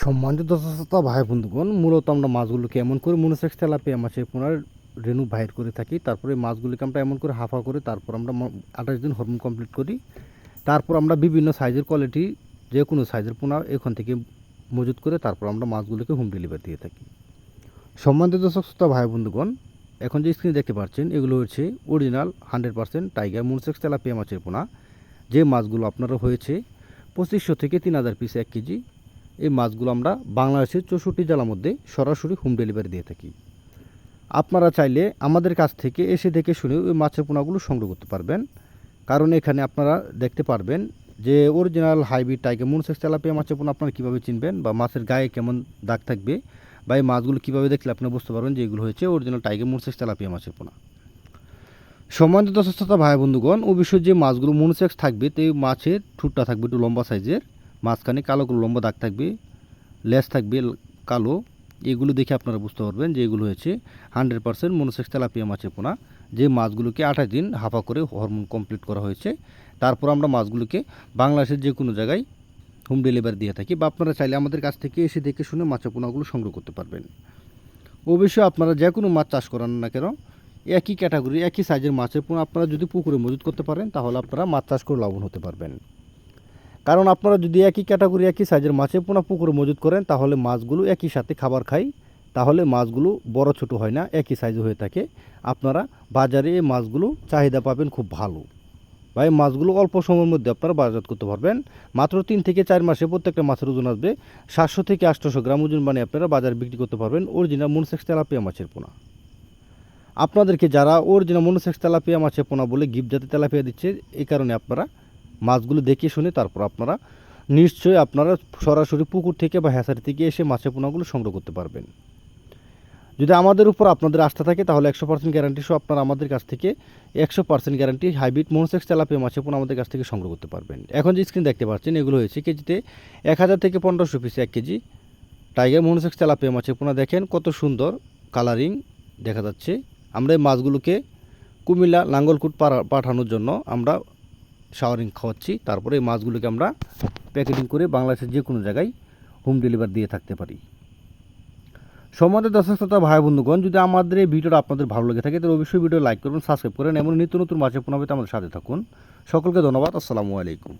সম্মানিত দর্শকতা ভাই, বন্ধুগণ, মূলত আমরা মাছগুলোকে এমন করে মনোসেক্স তেলাপিয়া মাছের পুনর রেণু বাহির করে থাকি। তারপরে মাছগুলিকে আমরা এমন করে হাফা করে তারপর আমরা আঠাশ দিন হরমোন কমপ্লিট করি। তারপর আমরা বিভিন্ন সাইজের কোয়ালিটি যে কোনো সাইজের পোনা এখান থেকে মজুত করে তারপর আমরা মাছগুলোকে হোম ডেলিভারি দিয়ে থাকি। সম্মানিত দর্শক শ্রোতা ভাই, বন্ধুগণ, এখন যে স্ক্রিনে দেখতে পাচ্ছেন, এগুলো হচ্ছে original hundred percent tiger monosex tilapia মাছের পোনা। যে মাছগুলো আপনারা হয়েছে পঁচিশশো থেকে তিন হাজার পিস এক কেজি। এই মাছগুলো আমরা বাংলাদেশের চৌষট্টি জেলার মধ্যে সরাসরি হোম ডেলিভারি দিয়ে থাকি। আপনারা চাইলে আমাদের কাছ থেকে এসে দেখে শুনে ওই মাছের পোনাগুলো সংগ্রহ করতে পারবেন। কারণ এখানে আপনারা দেখতে পারবেন যে original hybrid tiger monosex tilapia মাছের পোনা আপনারা কীভাবে চিনবেন বা মাছের গায়ে কেমন দাগ থাকবে বা এই মাছগুলো কীভাবে দেখলে আপনি বুঝতে পারবেন যে এগুলো হয়েছে অরিজিনাল টাইগার মনসেক্স তেলাপিয়া মাছের পোনা। সম্মানিত দর্শকতা ভাই, বন্ধুগণ অবশ্যই যে মাছগুলো মনসেক্স থাকবে, তো এই মাছের ঠুটটা থাকবে একটু লম্বা সাইজের। মাঝখানে কালো লম্বা দাগ থাকবে লেজ থাকবে, কালো। এগুলো দেখে আপনারা বুঝতে পারবেন যে এগুলো হয়েছে হান্ড্রেড পার্সেন্ট মনোসেক্স তেলাপিয়া মাছের পোনা, যে মাছগুলোকে আঠাশ দিন হাফা করে হরমোন কমপ্লিট করা হয়েছে। তারপর আমরা মাছগুলোকে বাংলাদেশের যে কোনো জায়গায় হোম ডেলিভারি দিয়ে থাকি বা আপনারা চাইলে আমাদের কাছ থেকে এসে দেখে শুনে মাছের পোনাগুলো সংগ্রহ করতে পারবেন। অবশ্যই আপনারা যে কোনো মাছ চাষ করান না কেন, একই ক্যাটাগরি, একই সাইজের মাছের পোনা আপনারা যদি পুকুরে মজুত করতে পারেন, তাহলে আপনারা মাছ চাষ করে লাভবান হতে পারবেন। কারণ আপনারা যদি একই ক্যাটাগরি, একই সাইজের মাছের পোনা পুকুরে মজুত করেন, তাহলে মাছগুলো একই সাথে খাবার খায় তাহলে মাছগুলো বড় ছোট হয় না, একই সাইজে হয়ে থাকে। আপনারা বাজারে এই মাছগুলো চাহিদা পাবেন খুব ভালো। বা এই মাছগুলো অল্প সময়ের মধ্যে আপনারা বাজারজাত করতে পারবেন। মাত্র তিন থেকে চার মাসে প্রত্যেকটা মাছের ওজন আসবে। সাতশো থেকে আটশোশো গ্রাম ওজন বানিয়ে আপনারা বাজারে বিক্রি করতে পারবেন অরিজিনাল মনসেক্স তেলাপিয়া মাছের পোনা। আপনাদেরকে যারা অরিজিনাল মনোসেক্স তেলাপিয়া মাছের পোনা বলে গিফট জাতীয় তেলাপিয়া দিচ্ছে, এই কারণে আপনারা মাছগুলো দেখে শুনে তারপর আপনারা নিশ্চয়ই আপনারা সরাসরি পুকুর থেকে বা হ্যাসারি থেকে এসে মাছের পোনাগুলো সংগ্রহ করতে পারবেন। যদি আমাদের উপর আপনাদের আস্থা থাকে, তাহলে একশো পার্সেন্ট গ্যারান্টি সহ আপনারা আমাদের কাছ থেকে একশো percent guarantee hybrid monosex tilapia মাছের পোনা আমাদের কাছ থেকে সংগ্রহ করতে পারবেন। এখন যে স্ক্রিন দেখতে পাচ্ছেন, এগুলো হয়েছে কেজিতে এক হাজার থেকে পনেরোশো পিস এক কেজি। টাইগার মনোসেক্স তেলাপিয়া মাছের পোনা দেখেন, কত সুন্দর কালারিং দেখা যাচ্ছে। আমরা এই মাছগুলোকে কুমিল্লা লাঙ্গলকুট পাঠানোর জন্য আমরা শাওয়ারিং খাওয়াচ্ছি। তারপরে এই মাছগুলোকে আমরা প্যাকেটিং করে বাংলাদেশের যে কোনো জায়গায় হোম ডেলিভারি দিয়ে থাকতে পারি। সমাজের দর্শক শ্রোতা, ভাই বন্ধুগণ, যদি আমাদের এই ভিডিওটা আপনাদের ভালো লেগে থাকে, তাহলে অবশ্যই ভিডিও লাইক করুন, সাবস্ক্রাইব করেন এমন নিত্য নতুন মাছের পোনা আমাদের সাথে থাকুন। সকলকে ধন্যবাদ, আসসালামু আলাইকুম।